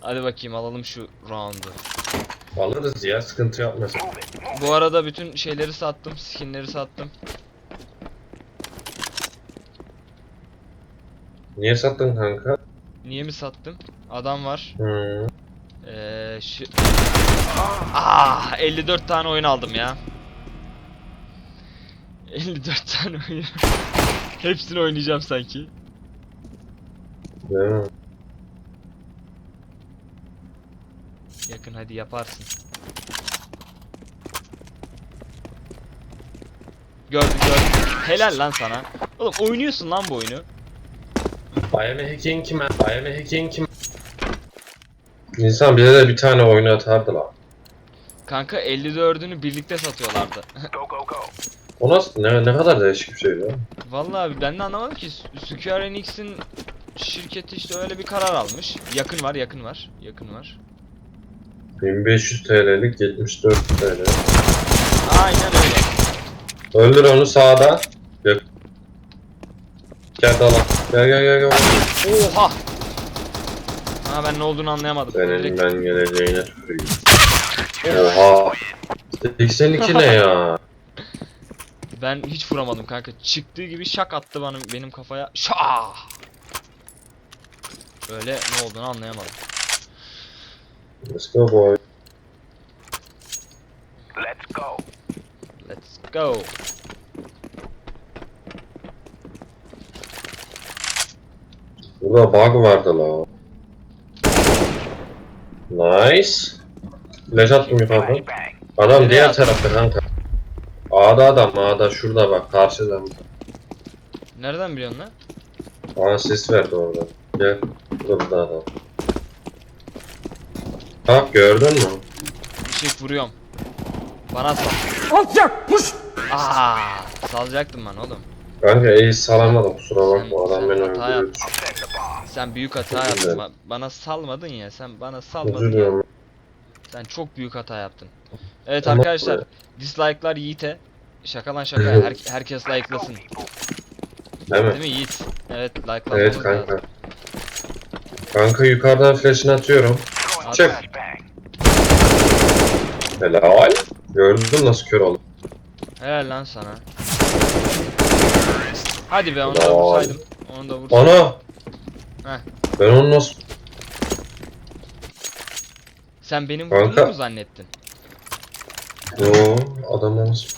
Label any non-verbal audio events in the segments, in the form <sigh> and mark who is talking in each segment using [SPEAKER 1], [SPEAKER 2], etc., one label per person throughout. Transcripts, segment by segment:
[SPEAKER 1] Hadi bakayım alalım şu round'u.
[SPEAKER 2] Alırız ya sıkıntı yapmasın.
[SPEAKER 1] Bu arada bütün şeyleri sattım, skinleri sattım.
[SPEAKER 2] Niye sattın kanka?
[SPEAKER 1] Niye mi sattım? Adam var.
[SPEAKER 2] Hmm.
[SPEAKER 1] Ee, şu... Ah, 54 tane oyun aldım ya. <laughs> 54 tane oyun. <laughs> Hepsini oynayacağım sanki.
[SPEAKER 2] Değil mi?
[SPEAKER 1] Yakın hadi yaparsın. Gördüm gördüm. Helal lan sana. Oğlum oynuyorsun lan bu oyunu.
[SPEAKER 2] I am a hacking kime? I am a hacking kime? İnsan bize de bir tane oyunu atardı lan.
[SPEAKER 1] Kanka 54'ünü birlikte satıyorlardı. <laughs>
[SPEAKER 2] O nasıl? Ne, ne kadar değişik bir şey ya.
[SPEAKER 1] Vallahi abi ben de anlamadım ki Square Enix'in şirketi işte öyle bir karar almış. Yakın var, yakın var, yakın var.
[SPEAKER 2] 1500 TL'lik 74 TL.
[SPEAKER 1] Aynen öyle.
[SPEAKER 2] Öldür onu sağda. Gel. Gel dala. Gel gel gel gel.
[SPEAKER 1] Oha! Ha ben ne olduğunu anlayamadım.
[SPEAKER 2] Senin
[SPEAKER 1] Direkt-
[SPEAKER 2] ben geleceğine tüküreyim. Oha. 82 ne ya?
[SPEAKER 1] Ben hiç vuramadım kanka. Çıktığı gibi şak attı bana benim kafaya. Şah! Öyle ne olduğunu anlayamadım.
[SPEAKER 2] Let's go boy.
[SPEAKER 3] Let's go.
[SPEAKER 1] Let's go.
[SPEAKER 2] Burada bug vardı la. Nice. Flash attım yukarıdan. Adam
[SPEAKER 1] Nereye
[SPEAKER 2] diğer
[SPEAKER 1] attın?
[SPEAKER 2] tarafta kanka. A'da adam A'da şurada bak karşıda.
[SPEAKER 1] Nereden biliyorsun lan?
[SPEAKER 2] Bana ses verdi orada. Gel. Burada adam. Bak gördün mü?
[SPEAKER 1] Işık vuruyorum. Bana sal. Aa, salacaktım ben oğlum.
[SPEAKER 2] Kanka iyi salamadım kusura bakma adam
[SPEAKER 1] sen
[SPEAKER 2] beni öldürüyor.
[SPEAKER 1] Sen büyük hata
[SPEAKER 2] Özür
[SPEAKER 1] yaptın. Ba- Bana salmadın ya. Sen bana salmadın ya. Sen çok büyük hata yaptın. Evet
[SPEAKER 2] Tamam.
[SPEAKER 1] arkadaşlar, dislike'lar Yiğit'e. Şaka lan şaka. Her- <laughs> herkes like'lasın.
[SPEAKER 2] Değil mi?
[SPEAKER 1] Değil mi Yiğit? Evet, like'lamamız
[SPEAKER 2] Evet
[SPEAKER 1] lazım.
[SPEAKER 2] kanka. Kanka yukarıdan flash'ını atıyorum.
[SPEAKER 1] At.
[SPEAKER 2] Çek. Helal. Gördün nasıl kör oldu.
[SPEAKER 1] Helal lan sana. Hadi be onu
[SPEAKER 2] Helal.
[SPEAKER 1] da vursaydım. Onu da vursaydım.
[SPEAKER 2] Ana!
[SPEAKER 1] Heh.
[SPEAKER 2] Ben onu nasıl...
[SPEAKER 1] Sen benim
[SPEAKER 2] Kanka.
[SPEAKER 1] vurduğumu mu zannettin?
[SPEAKER 2] Yo adam nasıl...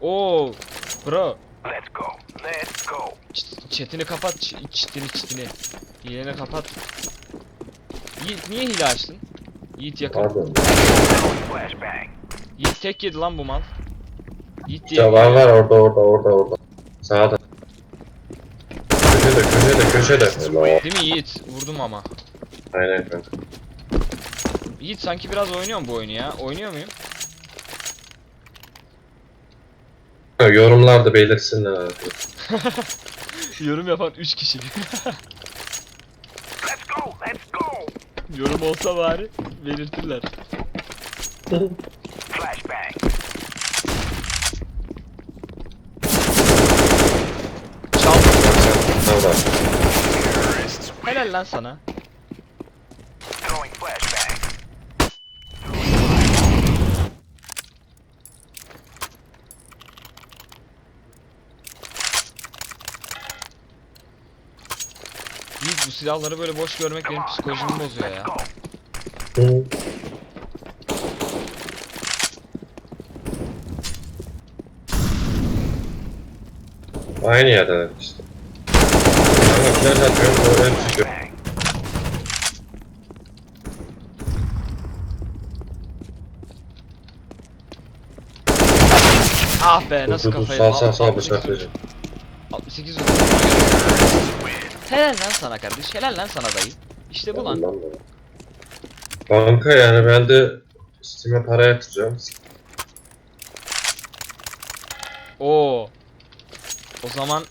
[SPEAKER 1] Oo, bro.
[SPEAKER 3] Let's go. Let's go.
[SPEAKER 1] Ç- Chatini kapat, ç- çitini çitini. Hileni kapat. Yiğit niye hile açtın? Yiğit yakın.
[SPEAKER 2] Pardon.
[SPEAKER 1] Yiğit tek yedi lan bu mal. Yiğit diye.
[SPEAKER 2] Ya var var orada orada orada orada. Sağda. Köşede köşede köşede.
[SPEAKER 1] Değil mi Yiğit? Vurdum ama.
[SPEAKER 2] Aynen kanka.
[SPEAKER 1] Yiğit sanki biraz oynuyor mu bu oyunu ya? Oynuyor muyum?
[SPEAKER 2] Yorumlarda belirsinler abi. <laughs>
[SPEAKER 1] Yorum yapan 3 kişi. <laughs>
[SPEAKER 3] Let's go. Let's go.
[SPEAKER 1] Yorum olsa bari belirtirler.
[SPEAKER 3] Flashbang.
[SPEAKER 1] Helal lan sana.
[SPEAKER 3] Throwing flashbang.
[SPEAKER 1] Yiğit bu silahları böyle boş görmek benim psikolojimi bozuyor ya.
[SPEAKER 2] Hı. Aynı yerde işte. Kanka flash atıyorum hep çıkıyor.
[SPEAKER 1] Ah be nasıl
[SPEAKER 2] Dur dur
[SPEAKER 1] kafayı
[SPEAKER 2] sağ sağ sağ
[SPEAKER 1] 68
[SPEAKER 2] bıçaklayacağım.
[SPEAKER 1] 68 vurdum. Helal lan sana kardeş. Helal lan sana dayı. İşte bu lan.
[SPEAKER 2] Kanka yani ben de Steam'e para yatıracağım.
[SPEAKER 1] Oo. O zaman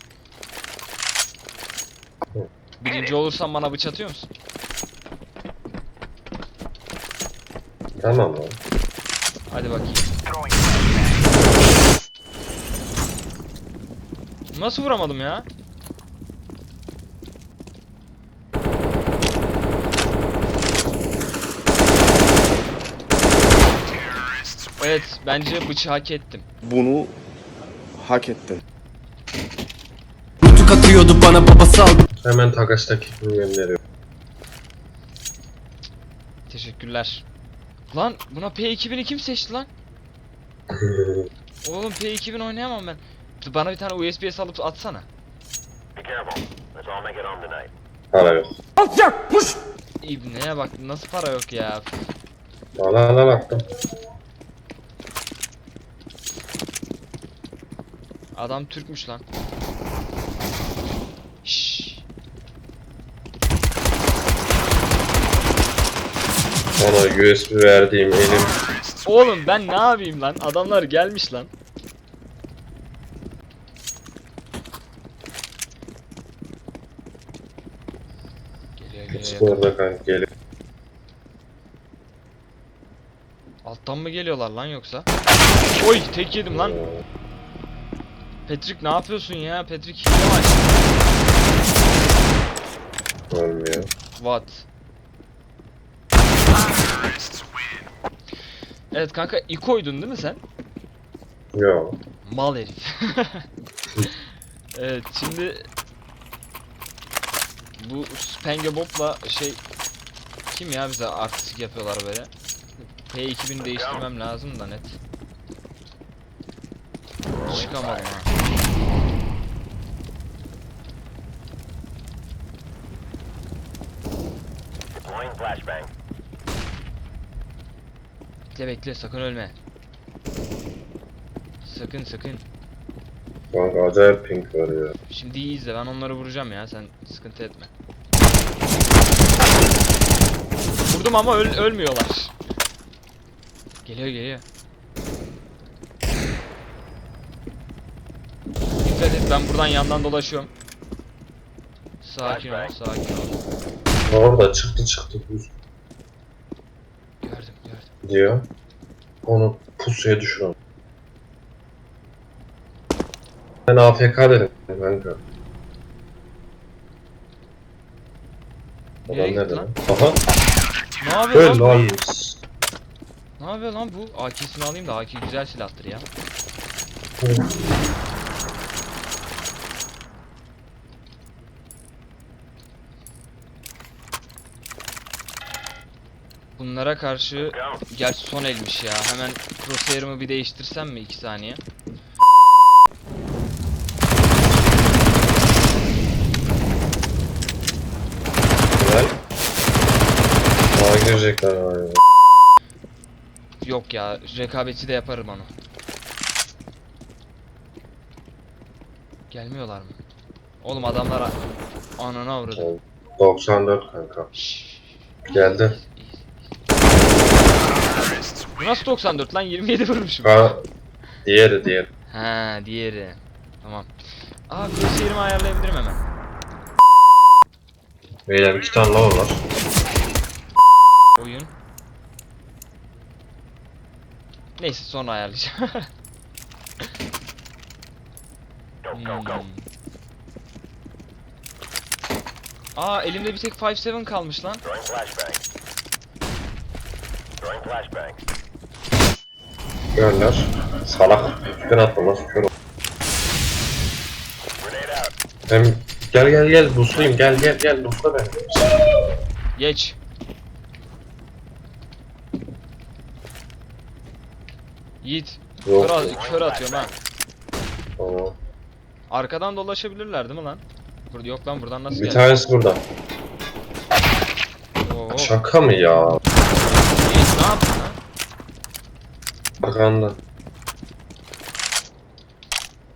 [SPEAKER 1] birinci olursan bana bıç atıyor musun?
[SPEAKER 2] Tamam lan.
[SPEAKER 1] Hadi bakayım. Nasıl vuramadım ya? Evet bence bıçağı hak ettim.
[SPEAKER 4] Bunu hak ettin. Nutuk atıyordu bana babası aldı.
[SPEAKER 2] Hemen Takas'taki kimi gönderiyor.
[SPEAKER 1] Teşekkürler. Lan buna P2000'i kim seçti lan? <laughs> Oğlum P2000 oynayamam ben. Bana bir tane USB'ye salıp atsana.
[SPEAKER 2] Para yok.
[SPEAKER 1] İbneye bak nasıl para yok ya.
[SPEAKER 2] Valla ala baktım.
[SPEAKER 1] Adam Türkmüş lan. Şşş.
[SPEAKER 2] Ona USB verdiğim elim.
[SPEAKER 1] Oğlum ben ne yapayım lan? Adamlar gelmiş lan. Geliyor geliyor.
[SPEAKER 2] Hiç orada kanka geliyor.
[SPEAKER 1] Alttan mı geliyorlar lan yoksa? Oy tek yedim lan. Patrick ne yapıyorsun ya? Patrick hile açtın?
[SPEAKER 2] Olmuyor.
[SPEAKER 1] What? Evet kanka ikoydun değil mi sen?
[SPEAKER 2] Yok.
[SPEAKER 1] Mal herif. <laughs> evet şimdi bu Spenge Bob'la şey kim ya bize artistik yapıyorlar böyle. P2000 değiştirmem lazım da net. Çıkamadım ha. Bekle bekle sakın ölme. Sakın sakın.
[SPEAKER 2] Kanka acayip pink var ya.
[SPEAKER 1] Şimdi iyi izle ben onları vuracağım ya sen sıkıntı etme. Vurdum ama öl ölmüyorlar. Geliyor geliyor. Dikkat et ben buradan yandan dolaşıyorum. Sakin ol sakin ol.
[SPEAKER 2] Orada çıktı çıktı
[SPEAKER 1] Gördüm gördüm.
[SPEAKER 2] diyor. Onu pusuya düşürüyorum. Ben AFK dedim kanka.
[SPEAKER 1] Nereye
[SPEAKER 2] Adam
[SPEAKER 1] gitti
[SPEAKER 2] nerede
[SPEAKER 1] lan?
[SPEAKER 2] lan? Aha.
[SPEAKER 1] Ne yapıyor
[SPEAKER 2] Öl
[SPEAKER 1] lan
[SPEAKER 2] lan.
[SPEAKER 1] Ne yapıyor lan bu? AK'sini alayım da AK güzel silahtır ya. Bunlara karşı gerçi son elmiş ya. Hemen crosshair'ımı bir değiştirsem mi 2 saniye?
[SPEAKER 2] Güzel. Daha girecekler abi.
[SPEAKER 1] Yok ya, rekabetçi de yaparım onu. Gelmiyorlar mı? Oğlum adamlara anana avradı.
[SPEAKER 2] 94 kanka.
[SPEAKER 1] Şşş.
[SPEAKER 2] Geldi.
[SPEAKER 1] Bu nasıl 94 lan 27 vurmuşum.
[SPEAKER 2] Ha, diğeri diğeri.
[SPEAKER 1] Ha diğeri. Tamam. Aa crosshair'ımı ayarlayabilirim hemen.
[SPEAKER 2] Beyler iki tane lava var.
[SPEAKER 1] Oyun. Neyse sonra ayarlayacağım.
[SPEAKER 3] Go, <laughs> go, go.
[SPEAKER 1] Hmm. Aa elimde bir tek 5-7 kalmış lan.
[SPEAKER 3] Throwing flashbang. Throwing flashbang.
[SPEAKER 2] Gönder. Salak. Atma nasıl kör. Hem gel gel gel buslayayım gel gel gel busla beni.
[SPEAKER 1] Geç. Yiğit.
[SPEAKER 2] Yok.
[SPEAKER 1] Kör, at- kör atıyorum ha.
[SPEAKER 2] Tamam.
[SPEAKER 1] Arkadan dolaşabilirler değil mi lan? Burada yok lan buradan nasıl
[SPEAKER 2] Bir
[SPEAKER 1] geldi?
[SPEAKER 2] tanesi burada.
[SPEAKER 1] Oo.
[SPEAKER 2] Şaka mı ya?
[SPEAKER 1] Yiğit ne yaptın lan?
[SPEAKER 2] Arkanda.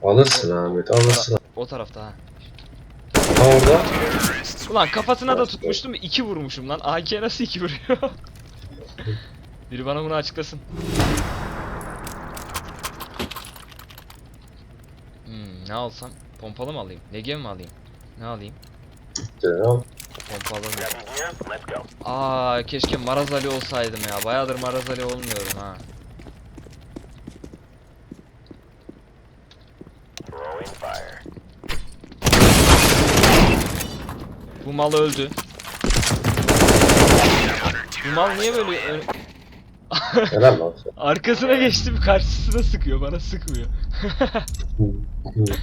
[SPEAKER 2] Alırsın Ahmet alırsın.
[SPEAKER 1] O tarafta ha.
[SPEAKER 2] Ha orada.
[SPEAKER 1] Ulan kafasına da tutmuştum iki vurmuşum lan. AK nasıl iki vuruyor? <laughs> Biri bana bunu açıklasın. Hmm, ne alsam? Pompalı mı alayım? Negev mi alayım? Ne alayım?
[SPEAKER 2] Al.
[SPEAKER 1] Pompalı mı? Aa keşke Maraz Ali olsaydım ya. Bayağıdır Maraz Ali olmuyorum ha.
[SPEAKER 3] Throwing fire.
[SPEAKER 1] Bu mal öldü. Bu mal niye böyle ö-
[SPEAKER 2] Helal lan. <laughs>
[SPEAKER 1] Arkasına geçtim karşısına sıkıyor bana sıkmıyor. <laughs>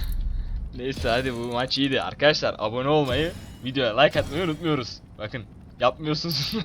[SPEAKER 1] Neyse hadi bu maç iyiydi. Arkadaşlar abone olmayı, videoya like atmayı unutmuyoruz. Bakın yapmıyorsunuz. <laughs>